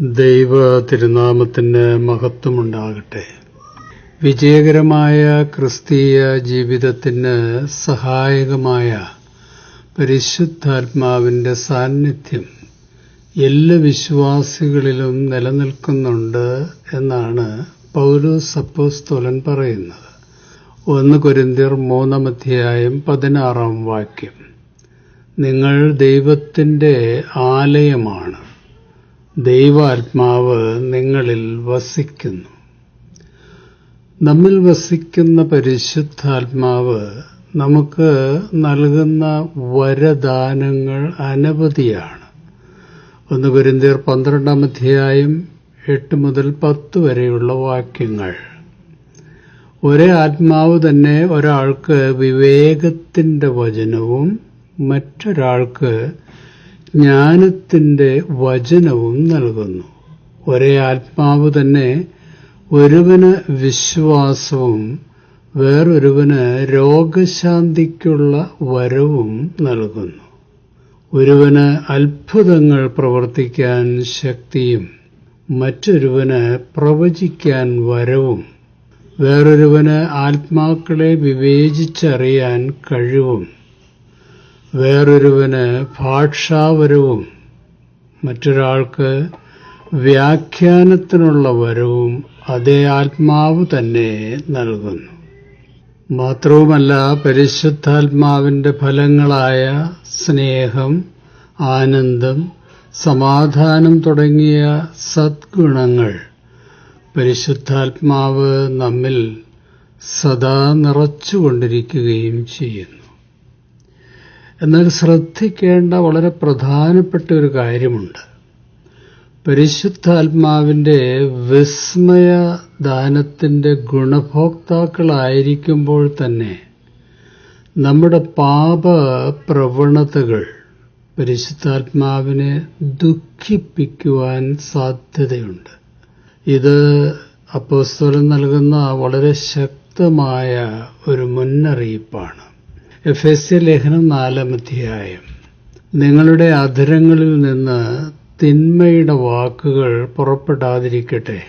ദൈവ തിരുനാമത്തിന് മഹത്വമുണ്ടാകട്ടെ. വിജയകരമായ ക്രിസ്തീയ ജീവിതത്തിന് സഹായകമായ പരിശുദ്ധാത്മാവിന്റെ സാന്നിധ്യം എല്ലാ വിശ്വാസികളിലും നിലനിൽക്കുന്നുണ്ട് എന്നാണ് പൗലോസ് അപ്പോസ്തോലൻ പറയുന്നത്. ഒന്ന് കൊരിന്തിയർ മൂന്നാം അധ്യായം പതിനാറാം വാക്യം. നിങ്ങൾ ദൈവത്തിന്റെ ആലയമാണ്. ദൈവാത്മാവ് നിങ്ങളിൽ വസിക്കുന്നു. നമ്മിൽ വസിക്കുന്ന പരിശുദ്ധാത്മാവ് നമുക്ക് നൽകുന്ന വരദാനങ്ങൾ അനവധിയാണ്. ഒന്ന് കുരിന്തിയർ പന്ത്രണ്ടാം അധ്യായം എട്ട് മുതൽ പത്ത് വരെയുള്ള വാക്യങ്ങൾ. ഒരേ ആത്മാവ് തന്നെ ഒരാൾക്ക് വിവേകത്തിന്റെ വചനവും മറ്റൊരാൾക്ക് ജ്ഞാനത്തിന്റെ വചനവും നൽകുന്നു. ഒരേ ആത്മാവ് തന്നെ ഒരുവന് വിശ്വാസവും വേറൊരുവന് രോഗശാന്തിക്കുള്ള വരവും നൽകുന്നു. ഒരുവന് അത്ഭുതങ്ങൾ പ്രവർത്തിക്കാൻ ശക്തിയും മറ്റൊരുവന് പ്രവചിക്കാൻ വരവും വേറൊരുവന് ആത്മാക്കളെ വിവേചിച്ചറിയാൻ കഴിവും വേറൊരുവന് ഭാഷാവരവും മറ്റൊരാൾക്ക് വ്യാഖ്യാനത്തിനുള്ള വരവും അതേ ആത്മാവ് തന്നെ നൽകുന്നു. മാത്രവുമല്ല പരിശുദ്ധാത്മാവിന്റെ ഫലങ്ങളായ സ്നേഹം ആനന്ദം സമാധാനം തുടങ്ങിയ സദ്ഗുണങ്ങൾ പരിശുദ്ധാത്മാവ് നമ്മിൽ സദാ നിറച്ചുകൊണ്ടിരിക്കുകയും ചെയ്യുന്നു. എന്നാൽ ശ്രദ്ധിക്കേണ്ട വളരെ പ്രധാനപ്പെട്ട ഒരു കാര്യമുണ്ട്. പരിശുദ്ധാത്മാവിന്റെ വിസ്മയ ദാനത്തിന്റെ ഗുണഭോക്താക്കളായിരിക്കുമ്പോൾ തന്നെ നമ്മുടെ പാപ പ്രവണതകൾ പരിശുദ്ധാത്മാവിനെ ദുഃഖിപ്പിക്കുവാൻ സാധ്യതയുണ്ട്. ഇത് അപ്പോസ്തലൻ നൽകുന്ന വളരെ ശക്തമായ ഒരു മുന്നറിയിപ്പാണ്. എഫ് എസ് ലേഖനം നാലാമധ്യായം നിങ്ങളുടെ അധരങ്ങളിൽ നിന്ന് തിന്മയുടെ വാക്കുകൾ പുറപ്പെടാതിരിക്കട്ടെ.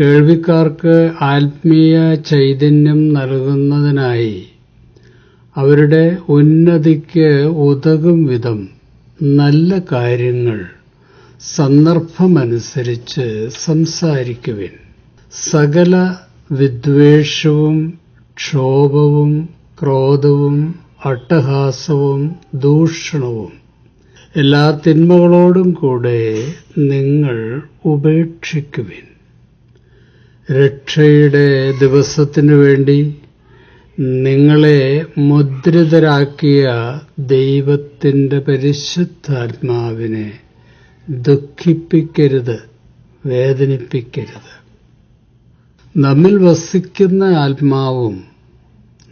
കേൾവിക്കാർക്ക് ആത്മീയ ചൈതന്യം നൽകുന്നതിനായി അവരുടെ ഉന്നതിക്ക് ഉതകും വിധം നല്ല കാര്യങ്ങൾ സന്ദർഭമനുസരിച്ച് സംസാരിക്കുവിൻ. സകല വിദ്വേഷവും ക്ഷോഭവും ക്രോധവും അട്ടഹാസവും ദൂഷണവും എല്ലാ തിന്മകളോടും കൂടെ നിങ്ങൾ ഉപേക്ഷിക്കുവിൻ. രക്ഷയുടെ ദിവസത്തിനു വേണ്ടി നിങ്ങളെ മുദ്രിതരാക്കിയ ദൈവത്തിന്റെ പരിശുദ്ധാത്മാവിനെ ദുഃഖിപ്പിക്കരുത് വേദനിപ്പിക്കരുത്. നമ്മിൽ വസിക്കുന്ന ആത്മാവും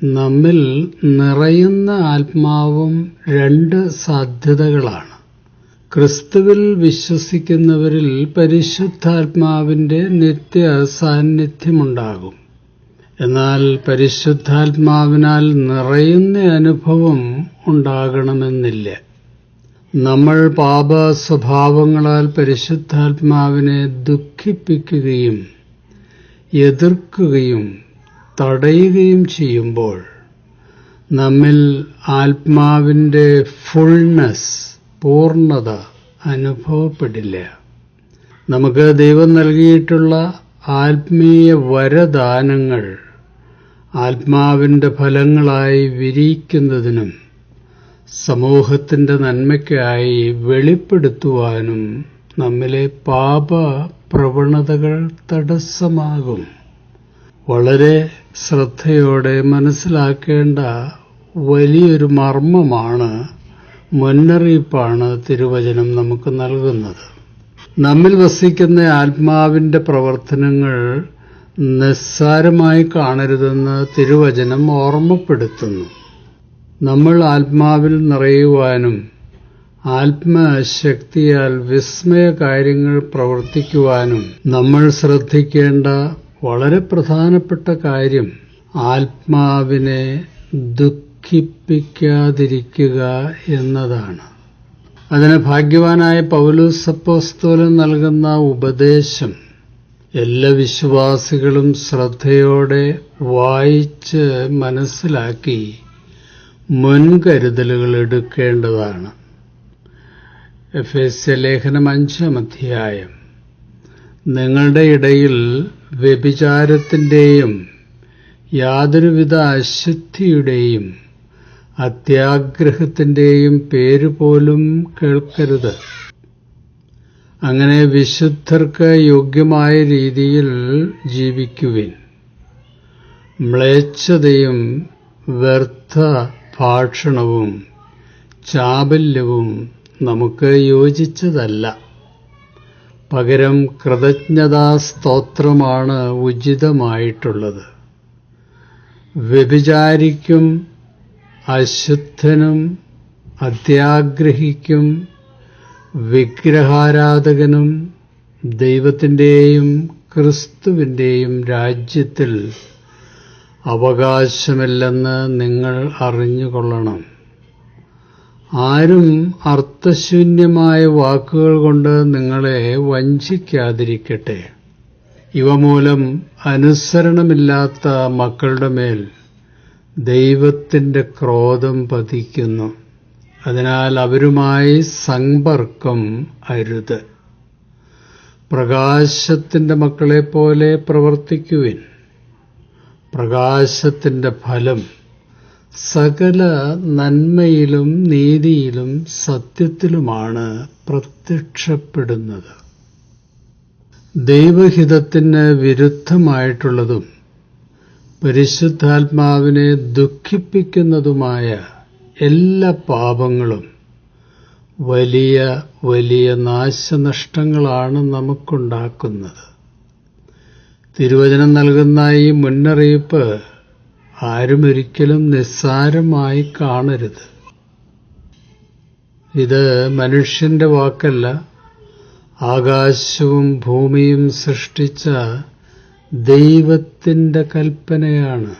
നമ്മിൽ നിറയുന്ന ആത്മാവും രണ്ട് സാധ്യതകളാണ്. ക്രിസ്തുവിൽ വിശ്വസിക്കുന്നവരിൽ പരിശുദ്ധാത്മാവിന്റെ നിത്യ സാന്നിധ്യമുണ്ടാകും. എന്നാൽ പരിശുദ്ധാത്മാവിനാൽ നിറയുന്ന അനുഭവം ഉണ്ടാകണമെന്നില്ല. നമ്മൾ പാപ സ്വഭാവങ്ങളാൽ പരിശുദ്ധാത്മാവിനെ ദുഃഖിപ്പിക്കുകയും എതിർക്കുകയും തടയുകയും ചെയ്യുമ്പോൾ നമ്മിൽ ആത്മാവിന്റെ ഫുൾനെസ് പൂർണത അനുഭവപ്പെടില്ല. നമുക്ക് ദൈവം നൽകിയിട്ടുള്ള ആത്മീയ വരദാനങ്ങൾ ആത്മാവിന്റെ ഫലങ്ങളായി വിരിയിക്കുന്നതിനും സമൂഹത്തിന്റെ നന്മയ്ക്കായി വെളിപ്പെടുത്തുവാനും നമ്മിലെ പാപ പ്രവണതകൾ തടസ്സമാകും. വളരെ ശ്രദ്ധയോടെ മനസ്സിലാക്കേണ്ട വലിയൊരു മർമ്മമാണ് മുന്നറിയിപ്പാണ് തിരുവചനം നമുക്ക് നൽകുന്നത്. നമ്മിൽ വസിക്കുന്ന ആത്മാവിന്റെ പ്രവർത്തനങ്ങൾ നിസ്സാരമായി കാണരുതെന്ന് തിരുവചനം ഓർമ്മപ്പെടുത്തുന്നു. നമ്മൾ ആത്മാവിൽ നിറയുവാനും ആത്മശക്തിയാൽ വിസ്മയ കാര്യങ്ങൾ പ്രവർത്തിക്കുവാനും നമ്മൾ ശ്രദ്ധിക്കേണ്ട വളരെ പ്രധാനപ്പെട്ട കാര്യം ആത്മാവിനെ ദുഃഖിപ്പിക്കാതിരിക്കുക എന്നതാണ്. അതിന് ഭാഗ്യവാനായ പൗലൂസ് അപ്പോസ്തോലൻ നൽകുന്ന ഉപദേശം എല്ലാ വിശ്വാസികളും ശ്രദ്ധയോടെ വായിച്ച് മനസ്സിലാക്കി മുൻകരുതലുകൾ എടുക്കേണ്ടതാണ്. എഫ് എസ് ലേഖനം അഞ്ചാം അധ്യായം. നിങ്ങളുടെ ഇടയിൽ വ്യഭിചാരത്തിന്റെയും യാതൊരുവിധ അശുദ്ധിയുടെയും അത്യാഗ്രഹത്തിന്റെയും പേര് പോലും കേൾക്കരുത്. അങ്ങനെ വിശുദ്ധർക്ക് യോഗ്യമായ രീതിയിൽ ജീവിക്കുവിൻ. മ്ലേച്ഛതയും വ്യർത്ഥ ഭാഷണവും ചാബല്യവും നമുക്ക് യോജിച്ചതല്ല. പകരം കൃതജ്ഞതാ സ്തോത്രമാണ് ഉചിതമായിട്ടുള്ളത്. വ്യഭിചാരിക്കും അശുദ്ധനും അത്യാഗ്രഹിക്കും വിഗ്രഹാരാധകനും ദൈവത്തിന്റെയും ക്രിസ്തുവിന്റെയും രാജ്യത്തിൽ അവകാശമില്ലെന്ന് നിങ്ങൾ അറിഞ്ഞുകൊള്ളണം. ആരും അർത്ഥശൂന്യമായ വാക്കുകൾ കൊണ്ട് നിങ്ങളെ വഞ്ചിക്കാതിരിക്കട്ടെ. ഇവ മൂലം അനുസരണമില്ലാത്ത മക്കളുടെ മേൽ ദൈവത്തിന്റെ ക്രോധം പതിക്കുന്നു. അതിനാൽ അവരുമായി സമ്പർക്കം അരുത്. പ്രകാശത്തിന്റെ മക്കളെപ്പോലെ പ്രവർത്തിക്കുവിൻ. പ്രകാശത്തിന്റെ ഫലം സകല നന്മയിലും നീതിയിലും സത്യത്തിലുമാണ് പ്രത്യക്ഷപ്പെടുന്നത്. ദൈവഹിതത്തിന് വിരുദ്ധമായിട്ടുള്ളതും പരിശുദ്ധാത്മാവിനെ ദുഃഖിപ്പിക്കുന്നതുമായ എല്ലാ പാപങ്ങളും വലിയ വലിയ നാശനഷ്ടങ്ങളാണ് നമുക്കുണ്ടാക്കുന്നത്. തിരുവചനം നൽകുന്ന ഈ മുന്നറിയിപ്പ് ആരും ഒരിക്കലും നിസ്സാരമായി കാണരുത്. ഇത് മനുഷ്യന്റെ വാക്കല്ല. ആകാശവും ഭൂമിയും സൃഷ്ടിച്ച ദൈവത്തിന്റെ കൽപ്പനയാണ്.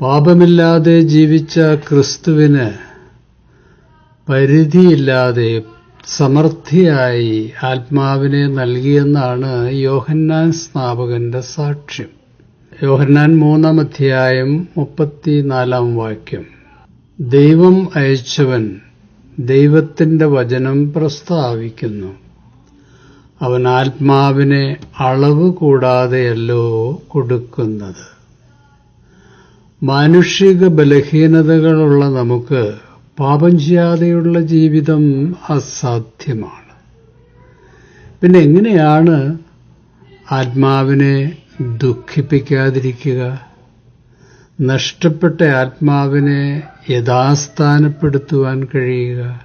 പാപമില്ലാതെ ജീവിച്ച ക്രിസ്തുവിന് പരിധിയില്ലാതെ സമൃദ്ധിയായി ആത്മാവിനെ നൽകിയെന്നാണ് യോഹന്നാൻ സ്നാപകന്റെ സാക്ഷ്യം. യോഹന്നാൻ മൂന്നാം അധ്യായം മുപ്പത്തിനാലാം വാക്യം. ദൈവം അയച്ചവൻ ദൈവത്തിന്റെ വചനം പ്രസ്താവിക്കുന്നു. അവൻ ആത്മാവിനെ അളവ് കൂടാതെയല്ലോ കൊടുക്കുന്നത്. മാനുഷിക ബലഹീനതകളുള്ള നമുക്ക് പാപം ചെയ്യാതെയുള്ള ജീവിതം അസാധ്യമാണ്. പിന്നെ എങ്ങനെയാണ് ആത്മാവിനെ ദുഃഖിപ്പിക്കാതിരിക്കുക. നഷ്ടപ്പെട്ട ആത്മാവിനെ യഥാസ്ഥാനപ്പെടുത്തുവാൻ കഴിയുക.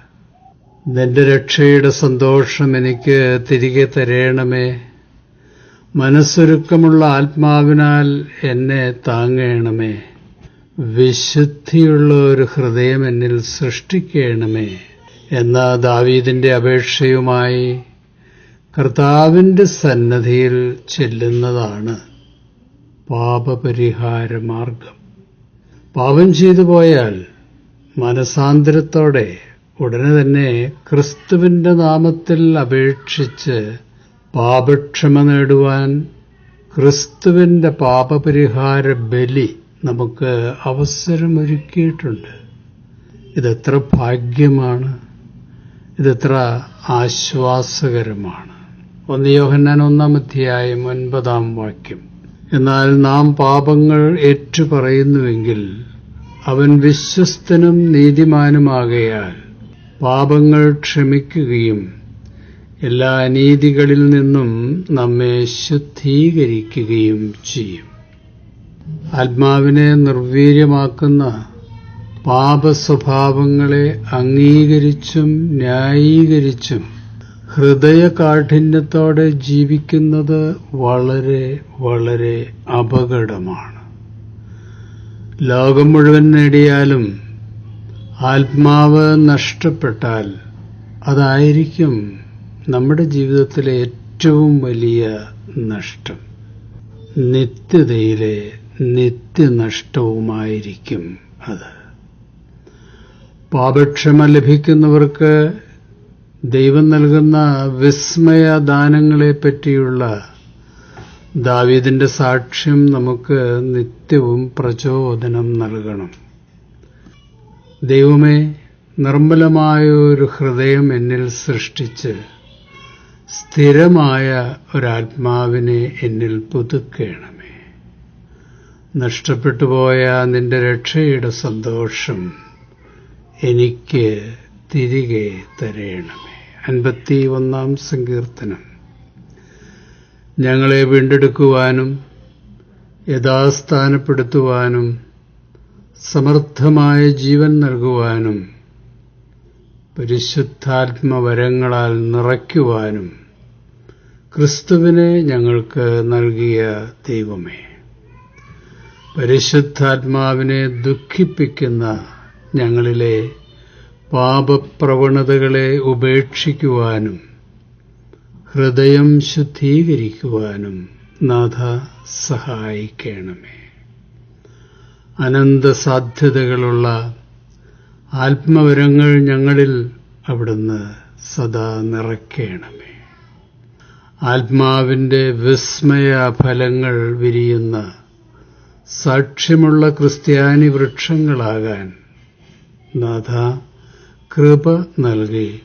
നിന്റെ രക്ഷയുടെ സന്തോഷം എനിക്ക് തിരികെ തരേണമേ. മനസ്സൊരുക്കമുള്ള ആത്മാവിനാൽ എന്നെ താങ്ങേണമേ. വിശുദ്ധിയുള്ള ഒരു ഹൃദയം എന്നിൽ സൃഷ്ടിക്കണമേ. എന്ന ദാവീദിന്റെ അപേക്ഷയുമായി കർത്താവിന്റെ സന്നദ്ധിയിൽ ചെല്ലുന്നതാണ് പാപപരിഹാര മാർഗം പാപം ചെയ്തു പോയാൽ മനസാന്തരത്തോടെ ഉടനെ തന്നെ ക്രിസ്തുവിന്റെ നാമത്തിൽ അപേക്ഷിച്ച് പാപക്ഷമ നേടുവാൻ ക്രിസ്തുവിന്റെ പാപപരിഹാര ബലി നമുക്ക് അവസരമൊരുക്കിയിട്ടുണ്ട്. ഇതെത്ര ഭാഗ്യമാണ്. ഇതെത്ര ആശ്വാസകരമാണ്. ഒന്ന് യോഹന്നാൻ ഒന്നാം അധ്യായം ഒൻപതാം വാക്യം. എന്നാൽ നാം പാപങ്ങൾ ഏറ്റുപറയുന്നുവെങ്കിൽ അവൻ വിശ്വസ്തനും നീതിമാനുമാകയാൽ പാപങ്ങൾ ക്ഷമിക്കുകയും എല്ലാ അനീതികളിൽ നിന്നും നമ്മെ ശുദ്ധീകരിക്കുകയും ചെയ്യും. ആത്മാവിനെ നിർവീര്യമാക്കുന്ന പാപസ്വഭാവങ്ങളെ അംഗീകരിച്ചും ന്യായീകരിച്ചും ഹൃദയകാഠിന്യത്തോടെ ജീവിക്കുന്നത് വളരെ വളരെ അപകടമാണ്. ലോകം മുഴുവൻ നേടിയാലും ആത്മാവ് നഷ്ടപ്പെട്ടാൽ അതായിരിക്കും നമ്മുടെ ജീവിതത്തിലെ ഏറ്റവും വലിയ നഷ്ടം. നിത്യതയിലെ നിത്യനഷ്ടവുമായിരിക്കും അത്. പാപക്ഷമ ലഭിക്കുന്നവർക്ക് ദൈവം നൽകുന്ന വിസ്മയ ദാനങ്ങളെ പറ്റിയുള്ള ദാവീദിന്റെ സാക്ഷ്യം നമുക്ക് നിത്യവും പ്രചോദനം നൽകണം. ദൈവമേ നിർമ്മലമായ ഒരു ഹൃദയം എന്നിൽ സൃഷ്ടിച്ച് സ്ഥിരമായ ഒരാത്മാവിനെ എന്നിൽ പുതുക്കേണമേ. നഷ്ടപ്പെട്ടുപോയ നിന്റെ രക്ഷയുടെ സന്തോഷം എനിക്ക് തിരികെ തരയണമേ അൻപത്തി ഒന്നാം സങ്കീർത്തനം. ഞങ്ങളെ വീണ്ടെടുക്കുവാനും യഥാസ്ഥാനപ്പെടുത്തുവാനും സമർത്ഥമായ ജീവൻ നൽകുവാനും പരിശുദ്ധാത്മവരങ്ങളാൽ നിറയ്ക്കുവാനും ക്രിസ്തുവിനെ ഞങ്ങൾക്ക് നൽകിയ ദൈവമേ. പരിശുദ്ധാത്മാവിനെ ദുഃഖിപ്പിക്കുന്ന ഞങ്ങളിലെ പാപപ്രവണതകളെ ഉപേക്ഷിക്കുവാനും ഹൃദയം ശുദ്ധീകരിക്കുവാനും നാഥ സഹായിക്കണമേ. അനന്ത സാധ്യതകളുള്ള ആത്മവരങ്ങൾ ഞങ്ങളിൽ അവിടുന്ന് സദാ നിറയ്ക്കണമേ. ആത്മാവിന്റെ വിസ്മയ ഫലങ്ങൾ വിരിയുന്ന സാക്ഷ്യമുള്ള ക്രിസ്ത്യാനി വൃക്ഷങ്ങളാകാൻ നാഥ കൃപ നൽകി.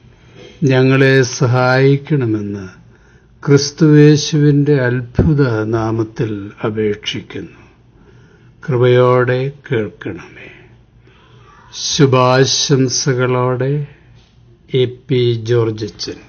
ഞങ്ങളെ സഹായിക്കണമെന്ന് ക്രിസ്തുവേശുവിന്റെ അത്ഭുത നാമത്തിൽ അപേക്ഷിക്കുന്നു. കൃപയോടെ കേൾക്കണമേ. ശുഭാശംസകളോടെ എ പി ജോർജച്ചൻ